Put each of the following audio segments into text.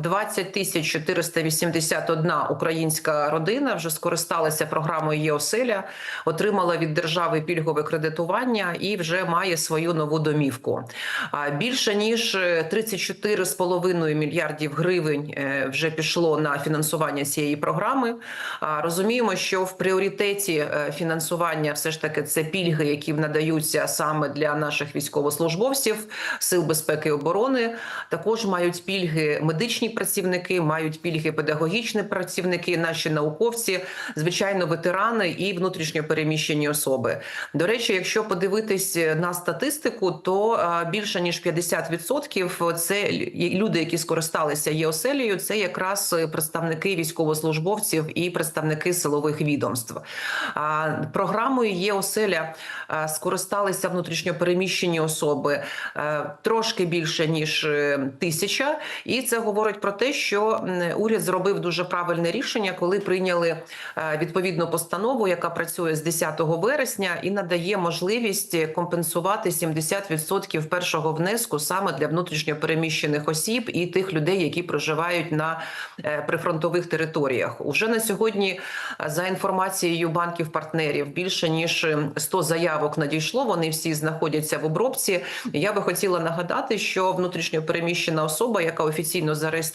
20 тисяч 481 українська родина вже скористалася програмою ЄОСЕЛЯ, отримала від держави пільгове кредитування і вже має свою нову домівку. Більше ніж 34,5 мільярдів гривень е, вже пішло на фінансування цієї програми. Розуміємо, що в пріоритеті е, фінансування все ж таки це пільги, які надаються саме для наших військовослужбовців сил безпеки і оборони. Також мають пільги медичні працівники, мають пільги педагогічні працівники, наші науковці, звичайно, ветерани і внутрішньо переміщені особи. До речі, якщо подивитись на статистику, то більше ніж 50% це люди, які скористалися ЄОСЕЛією, це якраз представники військовослужбовців і представники силових відомств. Програмою ЄОСЕЛЯ скористалися внутрішньо переміщені особи е, трошки більше ніж е, тисяча, і це говорить про те, що уряд зробив дуже правильне рішення, коли прийняли е, відповідну постанову, яка працює з 10 вересня, і надає можливість компенсувати 70% першого внеску саме для внутрішньо переміщених осіб і тих людей, які проживають на е, прифронтових територіях. Уже на сьогодні, е, за інформацією банків партнерів, більше ніж е, 100 заявок надійшло. Вони всі знаходяться в обробці. Я би хотіла нагадати, що внутрішньо переміщена особа, яка офіційно зареєстрована,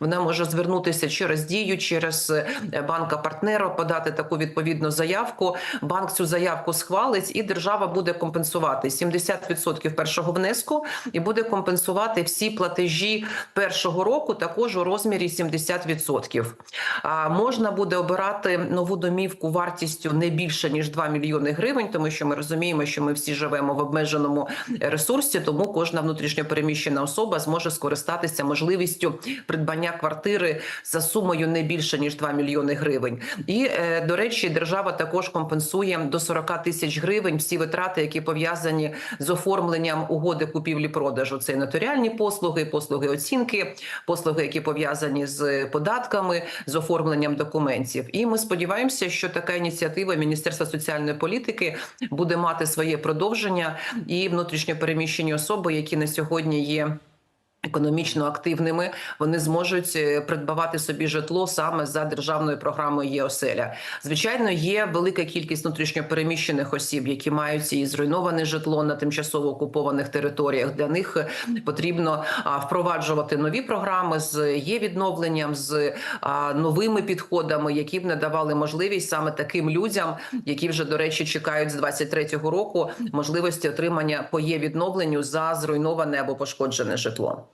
вона може звернутися через дію, через е, банка партнера, подати таку відповідну заявку. Банк цю заявку схвалить, і держава буде компенсувати 70% першого внеску і буде компенсувати всі платежі першого року, також у розмірі 70%. А можна буде обирати нову домівку вартістю не більше ніж 2 мільйони гривень, тому що ми розуміємо, що ми всі живемо в обмеженому ресурсі, тому кожна внутрішньо переміщена особа зможе скористатися можливістю придбання квартири за сумою не більше ніж 2 мільйони гривень. І е, до речі, держава також компенсує до 40 тисяч гривень всі витрати, які пов'язані з оформленням угоди купівлі-продажу. Це і нотаріальні послуги, послуги оцінки, послуги, які пов'язані з податками, з оформленням документів. І ми сподіваємося, що така ініціатива Міністерства соціальної політики буде мати своє продовження, і внутрішньо переміщені особи, які на сьогодні є. Економічно активними вони зможуть е, придбавати собі житло саме за державною програмою ЄОСЕЛЯ. Звичайно, є велика кількість внутрішньопереміщених осіб, які мають і зруйноване житло на тимчасово окупованих територіях. Для них е, потрібно впроваджувати нові програми з є відновленням, з новими підходами, які б надавали можливість саме таким людям, які вже до речі чекають з 23-го року можливості отримання по є відновленню за зруйноване або пошкоджене житло.